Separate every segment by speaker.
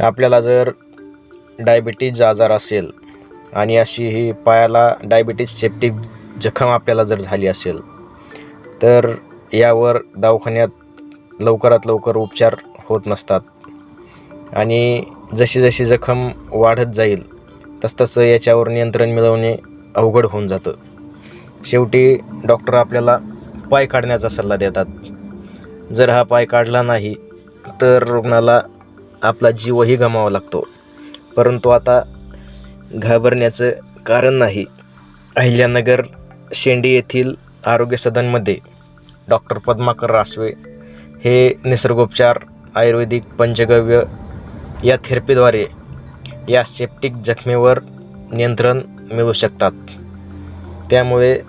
Speaker 1: आपल्याला जर डायबिटीज आजार असेल आणि अशी ही पायाला डायबिटीज सेप्टिक जखम आपल्याला जर झाली असेल तर यावर दवाखान्यात लवकरात लवकर उपचार होत नसतात. आणि जशी जशी जखम वाढत जाईल तसतसं याच्यावर नियंत्रण मिळवणे अवघड होऊन जातं. शेवटी डॉक्टर आपल्याला पाय काढण्याचा सल्ला देतात. जर हा पाय काढला नाही तर रुग्णाला आपला जीवही गमावा लागतो. परंतु आता घाबरण्याचं कारण नाही. अहिल्यानगर शेंडी येथील आरोग्य सदनमध्ये डॉक्टर पद्माकर रासवे हे निसर्गोपचार आयुर्वेदिक पंचगव्य या थेरपीद्वारे या सेप्टिक जखमेवर नियंत्रण मिळू शकतात. त्यामुळे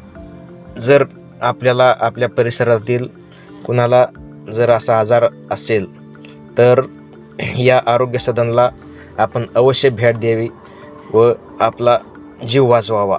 Speaker 1: जर आपल्याला आपल्या परिसरातील कुणाला जर असा आजार असेल तर या आरोग्य सदनला आपण अवश्य भेट द्यावी व आपला जीव वाचवावा.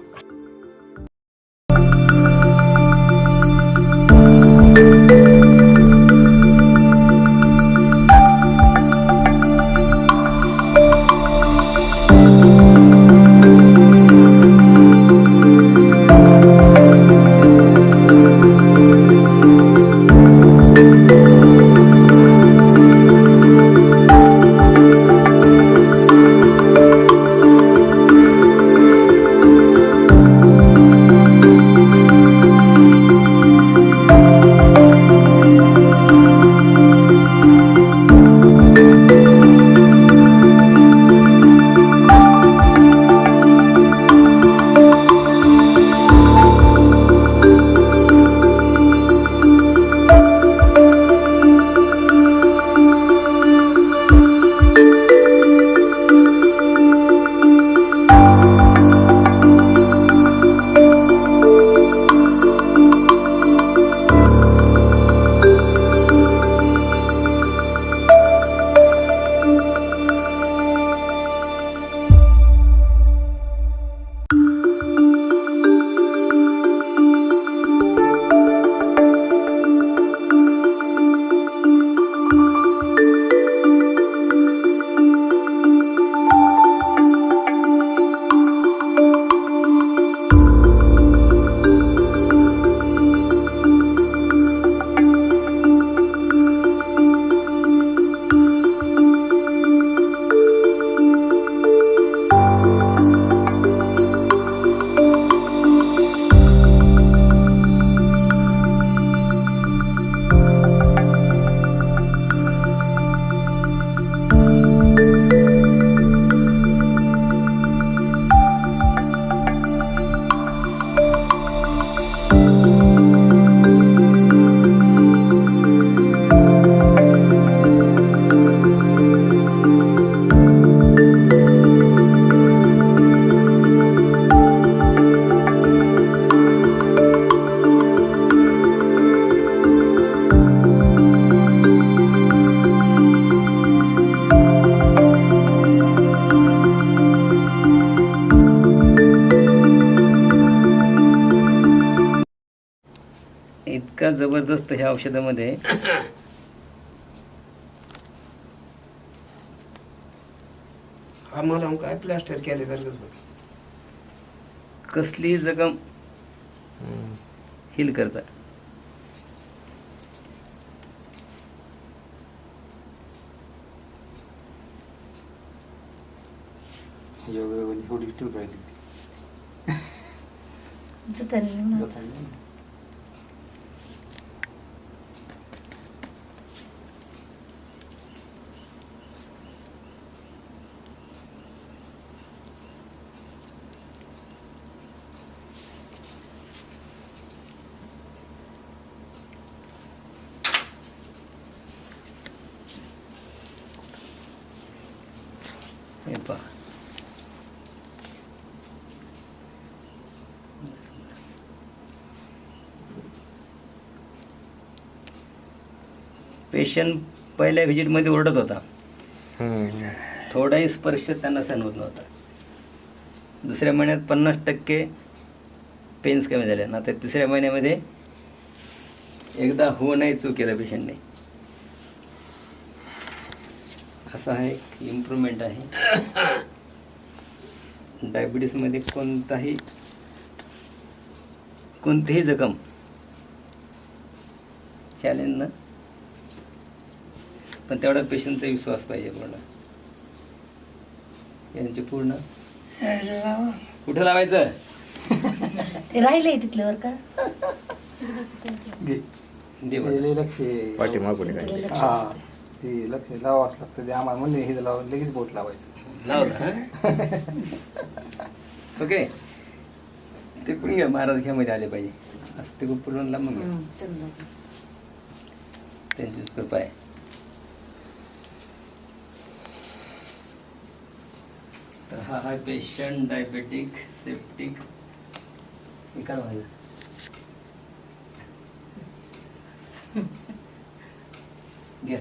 Speaker 2: ह्या औषधामध्ये.
Speaker 3: हा मला काय प्लास्टर केल्यासारखंच
Speaker 2: कसली जखम? हिल करतात.
Speaker 3: एवढी ठेवून राहिली
Speaker 2: हे पहा पेशंट पहिल्या व्हिजिटमध्ये ओरडत होता. थोडाही स्पर्श त्यांना सहन होत नव्हता. दुसऱ्या महिन्यात पन्नास टक्के पेन्स कमी झाले. ना तर तिसऱ्या महिन्यामध्ये एकदा हो नाही चूक केलं पेशंटने असा हा एक इम्प्रूव्हमेंट आहे. डायबिटीसमध्ये कोणताही कोणतीही जखम चॅलेंज ना पण तेवढा पेशंटचा विश्वास पाहिजे पूर्ण. यांचे पूर्ण. कुठं लावायचं?
Speaker 4: ते राहिलंय तिथलं बरं का?
Speaker 3: लक्ष. आहे.
Speaker 1: पाठीमागून काय?
Speaker 3: हा ते लक्ष लावावंच लागतं. ते आम्हाला म्हणले हे लावून लगेच बोट लावायचं.
Speaker 2: लावलं हं? ओके. ते कुणी घ्या महाराज घ्यामध्ये आले पाहिजे. असं ते पूर्ण लांब घ्या.
Speaker 4: हं.
Speaker 2: त्यांचीच कृपा आहे. तर हा हा पेशंट डायबेटिक सेप्टिक हे काय व्हायचं घ्या.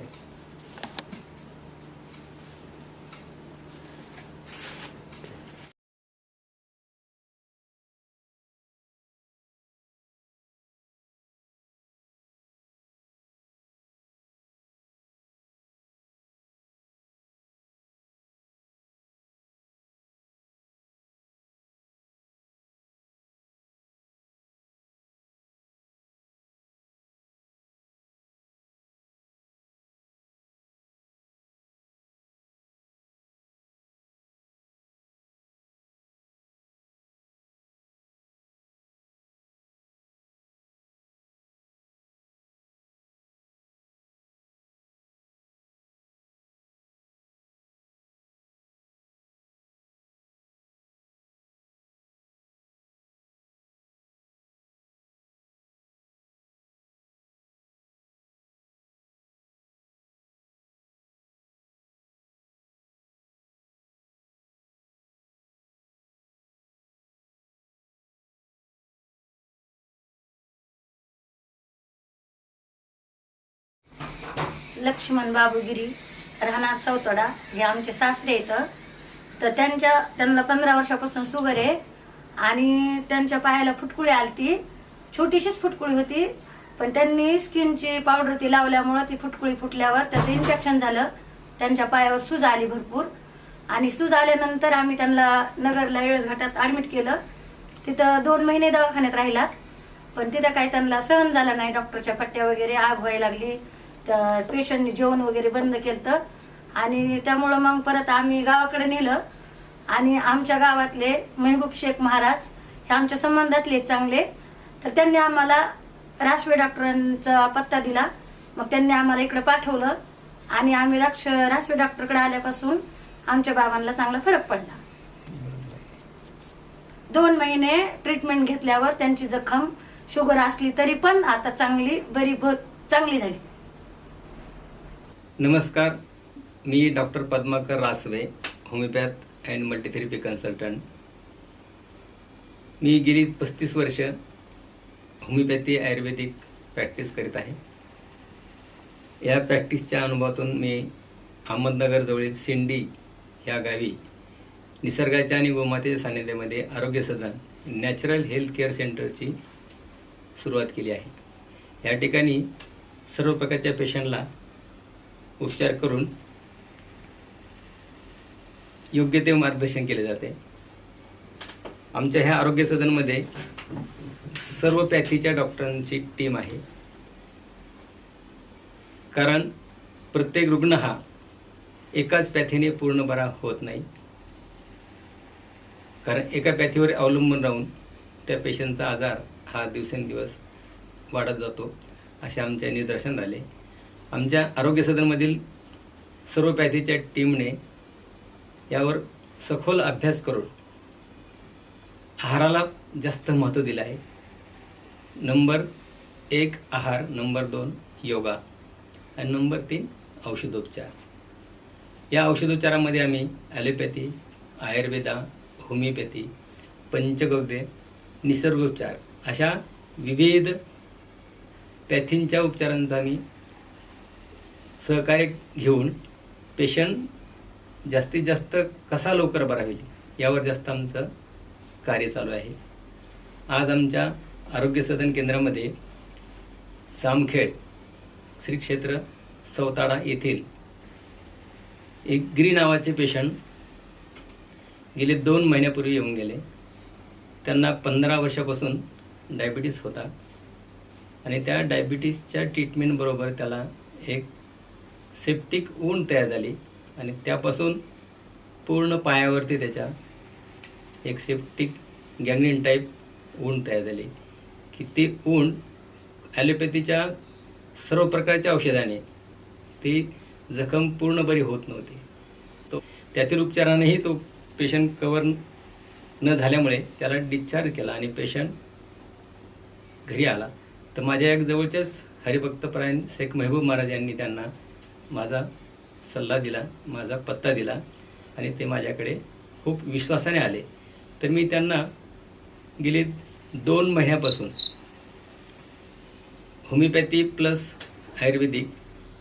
Speaker 4: लक्ष्मण बाबूगिरी राहणार सौतडा हे आमचे सासरे येतं तर त्यांच्या त्यांना पंधरा वर्षापासून शुगर आहे आणि त्यांच्या पायाला फुटकुळी आलती. छोटीशीच फुटकुळी होती पण त्यांनी स्किनची पावडर ती लावल्यामुळं ती फुटकुळी फुटल्यावर त्याचं इन्फेक्शन झालं. त्यांच्या पायावर सूज आली भरपूर. आणि सूज आल्यानंतर आम्ही त्यांना नगरला येळस घाटात ऍडमिट केलं. तिथं दोन महिने दवाखान्यात राहिलात पण तिथं काही त्यांना सहन झालं नाही डॉक्टरच्या पट्ट्या वगैरे आग व्हायला लागली. त्या जेवण वगैरे बंद केलं आणि त्यामुळं मग परत आम्ही गावाकडे नेलं. आणि आमच्या गावातले मेहबूब शेख महाराज हे आमच्या संबंधातले चांगले. तर त्यांनी आम्हाला राशवे डॉक्टरांचा पत्ता दिला. मग त्यांनी आम्हाला इकडे पाठवलं. आणि आम्ही राक्ष रासवे डॉक्टरकडे आल्यापासून आमच्या बाबांना चांगला फरक पडला. दोन महिने ट्रीटमेंट घेतल्यावर त्यांची जखम शुगर असली तरी पण आता चांगली बरी चांगली झाली.
Speaker 2: नमस्कार मी doctor Padmakar Rasve homoeopath and multitherapy consultant. मी गेली पस्तीस वर्ष होमिओपॅथी आयुर्वेदिक प्रॅक्टिस करीत आहे. या प्रॅक्टिसच्या अनुभवातून मी अहमदनगरजवळील सिंडी ह्या गावी निसर्गाच्या आणि गोमातेच्या सानिध्यामध्ये आरोग्य सदन नॅचरल हेल्थ केअर सेंटरची सुरुवात केली आहे. या ठिकाणी सर्व प्रकारच्या पेशंटला उपचार करून योग्य ते मार्गदर्शन केले जाते. आमच्या ह्या आरोग्य सदनमध्ये सर्व पॅथीच्या डॉक्टरांची टीम आहे. कारण प्रत्येक रुग्ण हा एकाच पॅथीने पूर्ण बरा होत नाही. कारण एका पॅथीवर अवलंबून राहून त्या पेशंटचा आजार हा दिवसेंदिवस वाढत जातो असे आमच्या निदर्शन झाले आमच्या आरोग्य सदनमधील सर्व पॅथीच्या टीमने यावर सखोल अभ्यास करून आहाराला जास्त महत्त्व दिलं आहे. नंबर एक आहार नंबर दोन योगा आणि नंबर तीन औषधोपचार. या औषधोपचारामध्ये आम्ही ॲलोपॅथी आयुर्वेदा होमिओपॅथी पंचगव्य निसर्गोपचार अशा विविध पॅथींच्या उपचारांचा आम्ही सहकार्य घेऊन पेशंट जास्तीत जास्त कसा लवकर बरा होईल यावर जास्त आमचं कार्य चालू आहे. आज आमच्या आरोग्य सदन केंद्रामध्ये सामखेड श्री क्षेत्र सौताडा येथील एक गिरी नावाचे पेशंट गेले दोन महिन्यापूर्वी येऊन गेले. त्यांना पंधरा वर्षापासून डायबिटीस होता. आणि त्या डायबिटीसच्या ट्रीटमेंटबरोबर त्याला एक सेप्टिक ऊन तयार झाली. आणि त्यापासून पूर्ण पायावरती त्याच्या एक सेप्टिक गँग्रीन टाईप ऊन तयार झाली. की ती ऊन ॲलोपॅथीच्या सर्व प्रकारच्या औषधाने ती जखम पूर्ण बरी होत नव्हती. तो त्यातील उपचारानेही तो पेशंट कवर न झाल्यामुळे त्याला डिस्चार्ज केला आणि पेशंट घरी आला. तर माझ्या एक जवळच्याच हरिभक्तपरायण शेख महबूब महाराज यांनी त्यांना माझा सल्ला दिला माझा पत्ता दिला आणि ते माझ्याकडे खूप विश्वासाने आले. तर मी त्यांना गेली दोन महिन्यापासून होमिओपॅथी प्लस आयुर्वेदिक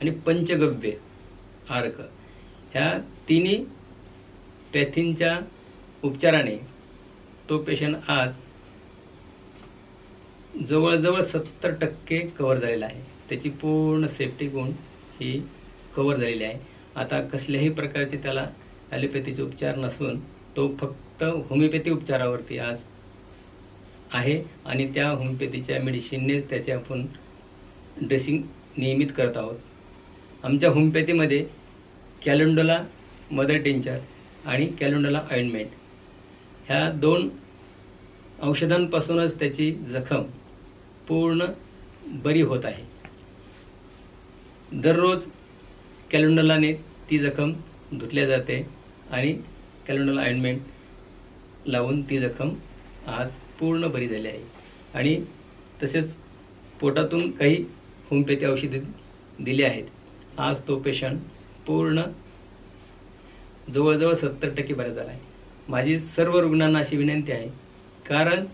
Speaker 2: आणि पंचगव्य आर्क ह्या तिन्ही पॅथींच्या उपचाराने तो पेशंट आज जवळजवळ सत्तर टक्के कवर झालेला आहे. त्याची पूर्ण सेफ्टी गुण ही कवर झालेली आहे. आता कसल्याही प्रकारचे त्याला ॲलोपॅथीचे उपचार नसून तो फक्त होमिओपॅथी उपचारावरती आज आहे आणि त्या होमिओपॅथीच्या मेडिसिननेच त्याचे आपण ड्रेसिंग नियमित करत आहोत. आमच्या होमिओपॅथीमध्ये कॅलेंडोला मदर टेंचर आणि कॅलेंडोला ऑइंटमेंट ह्या दोन औषधांपासूनच त्याची जखम पूर्ण बरी होत आहे. दररोज कॅलेंडोलाने ती जखम धुतल्या जाते आणि कॅलेंडोला ऑइंटमेंट लावून ती जखम आज पूर्ण बरी झाली आहे. आणि तसेच पोटातून काही होमिओपॅथी औषधे दिली आहेत. आज तो पेशंट पूर्ण जवळजवळ सत्तर टक्के बरा झाला आहे. माझी सर्व रुग्णांना अशी विनंती आहे कारण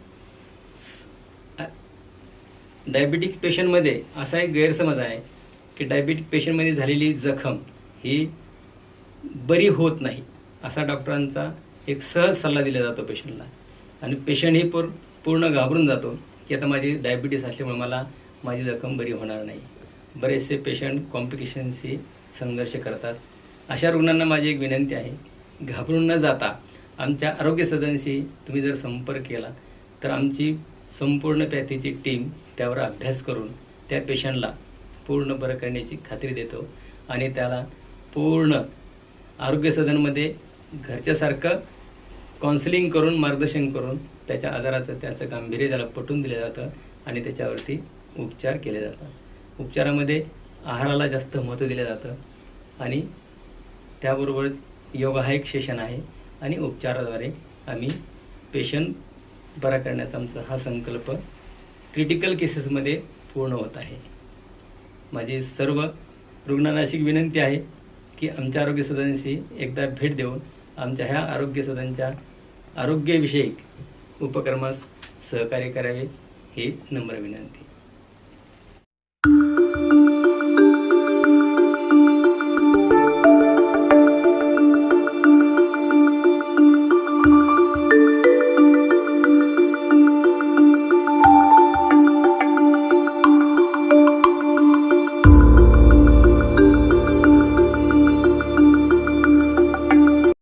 Speaker 2: डायबिटिक पेशंटमध्ये असा एक गैरसमज आहे की डायबिटिक पेशंटमध्ये झालेली जखम ही बरी होत नाही असा डॉक्टरांचा एक सहज सल्ला दिला जातो पेशंटला आणि पेशंट हे पूर पूर्ण घाबरून जातो की आता माझी डायबिटीस असल्यामुळे मला माझी जखम बरी होणार नाही. बरेचसे पेशंट कॉम्प्लिकेशनशी संघर्ष करतात. अशा रुग्णांना माझी एक विनंती आहे घाबरून न जाता आमच्या आरोग्य सदनशी तुम्ही जर संपर्क केला तर आमची संपूर्ण पॅथीची टीम त्यावर अभ्यास करून त्या पेशंटला पूर्ण बरं करण्याची खात्री देतो. आणि त्याला पूर्ण आरोग्य सदनमध्ये घरच्यासारखं काउन्सिलिंग करून मार्गदर्शन करून त्याच्या आजाराचं त्याचं गांभीर्य त्याला पटवून दिलं जातं आणि त्याच्यावरती उपचार केले जातात. उपचारामध्ये आहाराला जास्त महत्त्व दिलं जातं आणि त्याबरोबरच योगा हा एक सेशन आहे आणि उपचाराद्वारे आम्ही पेशंट बरा करण्याचा आमचा हा संकल्प क्रिटिकल केसेसमध्ये पूर्ण होत आहे. माझी सर्व रुग्णांना अशी विनंती आहे की आमच्या आरोग्य सदनशी एकदा भेट देऊन आमच्या ह्या आरोग्य सदनच्या आरोग्यविषयक उपक्रमास सहकार्य करावे ही नम्र विनंती.